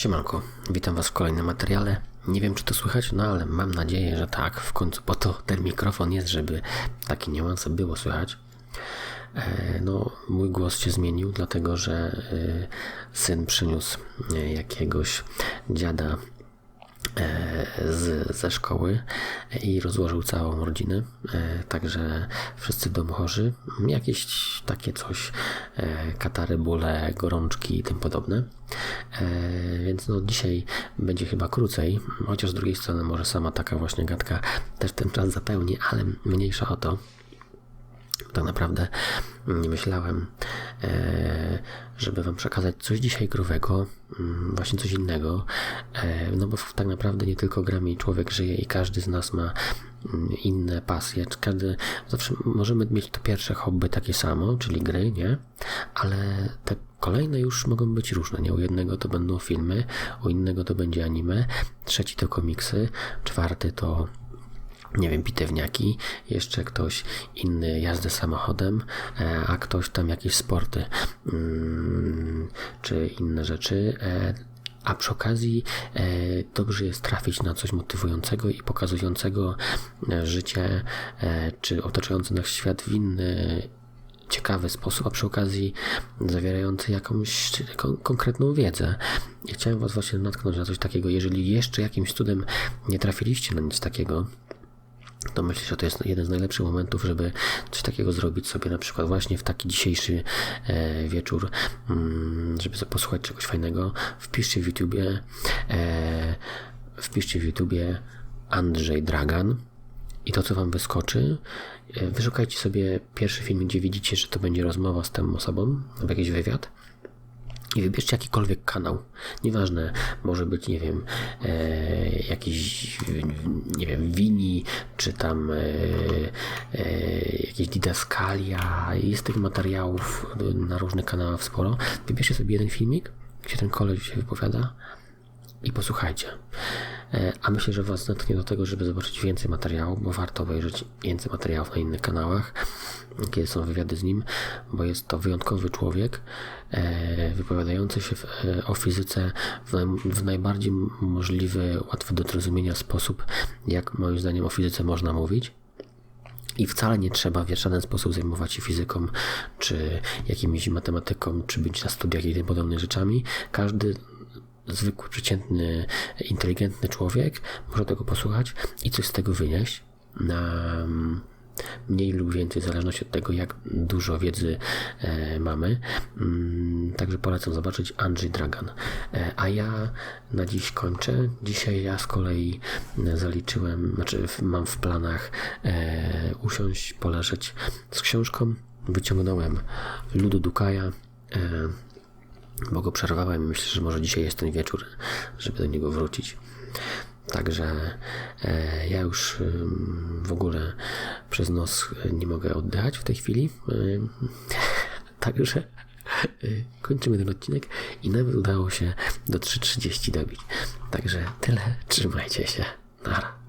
Siemanko, witam Was w kolejnym materiale. Nie wiem, czy to słychać, no ale mam nadzieję, że tak. W końcu po to ten mikrofon jest, żeby takie niuanse było słychać. E, No, mój głos się zmienił, dlatego że e, syn przyniósł e, jakiegoś dziada z, ze szkoły i rozłożył całą rodzinę, także wszyscy w domu chorzy, jakieś takie coś, katary, bóle, gorączki i tym podobne. E, Więc no dzisiaj będzie chyba krócej, chociaż z drugiej strony może sama taka właśnie gadka też ten czas zapełni, ale mniejsza o to tak naprawdę nie myślałem, e, żeby Wam przekazać coś dzisiaj growego, mm, właśnie coś innego, e, no bo tak naprawdę nie tylko grami człowiek żyje i każdy z nas ma mm, inne pasje, każdy, zawsze możemy mieć to pierwsze hobby takie samo, czyli gry, nie? Ale te kolejne już mogą być różne, nie? U jednego to będą filmy, u innego to będzie anime, trzeci to komiksy, czwarty to nie wiem, bitewniaki, jeszcze ktoś inny jazdę samochodem, e, a ktoś tam jakieś sporty mm, czy inne rzeczy. e, A przy okazji e, dobrze jest trafić na coś motywującego i pokazującego życie czy otaczający nas świat w inny ciekawy sposób, a przy okazji zawierający jakąś kon- konkretną wiedzę. I chciałem Was właśnie natknąć na coś takiego. Jeżeli jeszcze jakimś cudem nie trafiliście na nic takiego, to myślę, że to jest jeden z najlepszych momentów, żeby coś takiego zrobić sobie na przykład właśnie w taki dzisiejszy e, wieczór, mm, żeby posłuchać czegoś fajnego. Wpiszcie w YouTubie, e, wpiszcie w YouTubie Andrzej Dragan i to, co Wam wyskoczy, e, wyszukajcie sobie pierwszy film, gdzie widzicie, że to będzie rozmowa z tą osobą, jakiś wywiad i wybierzcie jakikolwiek kanał. Nieważne, może być, nie wiem, e, jakiś, nie wiem, Wini, czy tam e, e, jakieś didaskalia. Jest tych materiałów na różnych kanałach sporo. Wybierzcie sobie jeden filmik, gdzie ten koleś się wypowiada i posłuchajcie. E, A myślę, że Was natknie do tego, żeby zobaczyć więcej materiałów, bo warto obejrzeć więcej materiałów na innych kanałach, kiedy są wywiady z nim, bo jest to wyjątkowy człowiek, e, wypowiadający się e, o fizyce w najbardziej możliwy, łatwy do zrozumienia sposób, jak moim zdaniem o fizyce można mówić. I wcale nie trzeba w żaden sposób zajmować się fizyką, czy jakimiś matematyką, czy być na studiach i tym podobnymi rzeczami. Każdy zwykły, przeciętny, inteligentny człowiek może tego posłuchać i coś z tego wynieść na mm, mniej lub więcej, w zależności od tego, jak dużo wiedzy e, mamy. Mm, Także polecam zobaczyć Andrzej Dragan. E, a ja na dziś kończę. Dzisiaj ja z kolei zaliczyłem, znaczy mam w planach e, usiąść, poleżeć z książką. Wyciągnąłem Ludu Dukaja. E, bo go przerwałem i myślę, że może dzisiaj jest ten wieczór, żeby do niego wrócić. Także e, ja już ym, w ogóle przez nos nie mogę oddychać w tej chwili. Ym, Także y, kończymy ten odcinek i nawet udało się do 3.30 dobić. Także tyle, trzymajcie się. Nara.